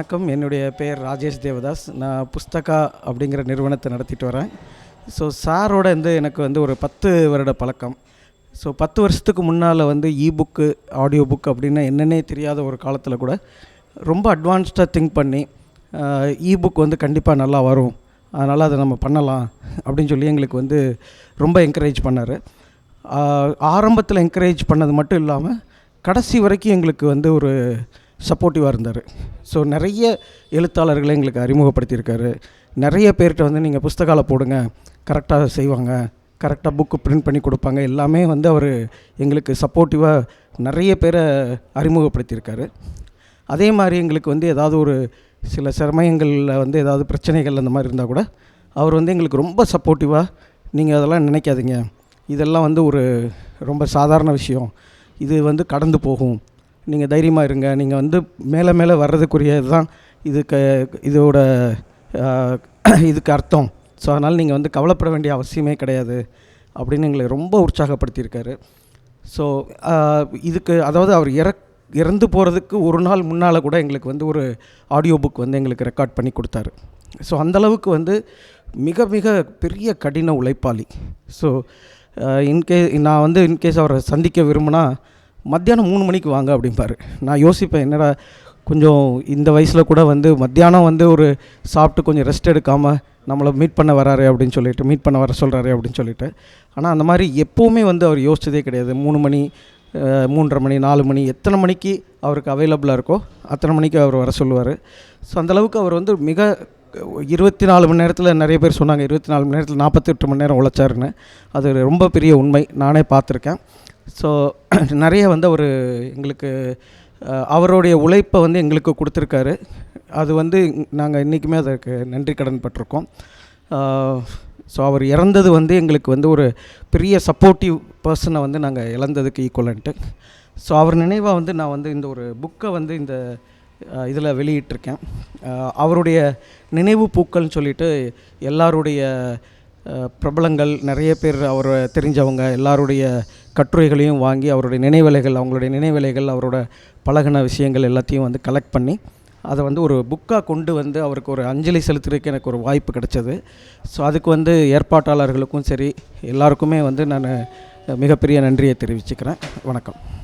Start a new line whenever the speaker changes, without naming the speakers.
வணக்கம். என்னுடைய பெயர் ராஜேஷ் தேவதாஸ். நான் புஸ்தகா அப்படிங்கிற நிறுவனத்தை நடத்திட்டு வரேன். ஸோ சாரோட வந்து எனக்கு வந்து ஒரு பத்து வருட பழக்கம். ஸோ பத்து வருஷத்துக்கு முன்னால் வந்து இபுக்கு ஆடியோ புக் அப்படின்னா என்னென்னே தெரியாத ஒரு காலத்தில் கூட ரொம்ப அட்வான்ஸ்டாக திங்க் பண்ணி இபுக் வந்து கண்டிப்பாக நல்லா வரும். அதனால் அதை நம்ம பண்ணலாம் அப்படின்னு சொல்லி எங்களுக்கு வந்து ரொம்ப என்கரேஜ் பண்ணார். ஆரம்பத்தில் என்கரேஜ் பண்ணது மட்டும் இல்லாமல் கடைசி வரைக்கும் எங்களுக்கு வந்து ஒரு சப்போர்ட்டிவாக இருந்தார். ஸோ நிறைய எழுத்தாளர்களை எங்களுக்கு அறிமுகப்படுத்தியிருக்காரு. நிறைய பேர்கிட்ட வந்து நீங்கள் புஸ்தகால போடுங்க கரெக்டாக செய்வாங்க கரெக்டாக புக்கு பிரிண்ட் பண்ணி கொடுப்பாங்க எல்லாமே வந்து அவர் எங்களுக்கு சப்போர்ட்டிவாக நிறைய பேரை அறிமுகப்படுத்தியிருக்காரு. அதே மாதிரி எங்களுக்கு வந்து ஏதாவது ஒரு சில சமயங்களில் வந்து ஏதாவது பிரச்சனைகள் அந்த மாதிரி இருந்தால் கூட அவர் வந்து எங்களுக்கு ரொம்ப சப்போர்ட்டிவாக நீங்கள் அதெல்லாம் நினைக்காதீங்க. இதெல்லாம் வந்து ஒரு ரொம்ப சாதாரண விஷயம். இது வந்து கடந்து போகும். நீங்கள் தைரியமாக இருங்க. நீங்கள் வந்து மேலே மேலே வர்றதுக்குரிய இதுதான் இதுக்கு இதோட இதுக்கு அர்த்தம். ஸோ அதனால் நீங்கள் வந்து கவலைப்பட வேண்டிய அவசியமே கிடையாது அப்படின்னு எங்களை ரொம்ப உற்சாகப்படுத்தியிருக்காரு. ஸோ இதுக்கு அதாவது அவர் இறக் இறந்து போகிறதுக்கு ஒரு நாள் முன்னால் கூட எங்களுக்கு வந்து ஒரு ஆடியோ புக் வந்து எங்களுக்கு ரெக்கார்ட் பண்ணி கொடுத்தாரு. ஸோ அந்தளவுக்கு வந்து மிக மிக பெரிய கடின உழைப்பாளி. ஸோ இன்கே நான் வந்து இன்கேஸ் அவரை சந்திக்க விரும்பினா மத்தியானம் மூணு மணிக்கு வாங்க அப்படிம்பாரு. நான் யோசிப்பேன் என்னடா கொஞ்சம் இந்த வயசில் கூட வந்து மத்தியானம் வந்து ஒரு சாப்பிட்டு கொஞ்சம் ரெஸ்ட் எடுக்காமல் நம்மளை மீட் பண்ண வராரு அப்படின்னு சொல்லிட்டு மீட் பண்ண வர சொல்கிறாரு அப்படின்னு சொல்லிட்டு. ஆனால் அந்த மாதிரி எப்போவுமே வந்து அவர் யோசித்ததே கிடையாது. மூணு மணி மூன்றரை மணி நாலு மணி எத்தனை மணிக்கு அவருக்கு அவைலபிளாக இருக்கோ அத்தனை மணிக்கு அவர் வர சொல்லுவார். ஸோ அந்தளவுக்கு அவர் வந்து மிக இருபத்தி நாலு மணி நேரத்தில் நிறைய பேர் சொன்னாங்க. இருபத்தி நாலு மணி நேரத்தில் நாற்பத்தெட்டு மணி நேரம் உழைச்சாருன்னு. அது ரொம்ப பெரிய உண்மை. நானே பார்த்துருக்கேன். ஸோ நிறைய வந்து அவர் எங்களுக்கு அவருடைய உழைப்பை வந்து எங்களுக்கு கொடுத்துருக்காரு. அது வந்து நாங்கள் இன்றைக்குமே அதற்கு நன்றி கடன் பட்டிருக்கோம். ஸோ அவர் இறந்தது வந்து எங்களுக்கு வந்து ஒரு பெரிய சப்போர்ட்டிவ் பர்சனை வந்து நாங்கள் இழந்ததுக்கு ஈக்குவலன்ட்டு ஸோ அவர் நினைவாக வந்து நான் வந்து இந்த ஒரு புக்கை வந்து இந்த இதில் வெளியிட்டிருக்கேன். அவருடைய நினைவு பூக்கள்னு சொல்லிட்டு எல்லாருடைய பிரபலங்கள் நிறைய பேர் அவரை தெரிஞ்சவங்க எல்லாருடைய கட்டுரைகளையும் வாங்கி அவருடைய நினைவலைகள் அவங்களுடைய நினைவலைகள் அவரோட பழகின விஷயங்கள் எல்லாத்தையும் வந்து கலெக்ட் பண்ணி அதை வந்து ஒரு புக்காக கொண்டு வந்து அவருக்கு ஒரு அஞ்சலி செலுத்துறதுக்கு எனக்கு ஒரு வாய்ப்பு கிடைச்சது. ஸோ அதுக்கு வந்து ஏற்பாட்டாளர்களுக்கும் சரி எல்லாருக்குமே வந்து நான் மிகப்பெரிய நன்றியை தெரிவிச்சுக்கிறேன். வணக்கம்.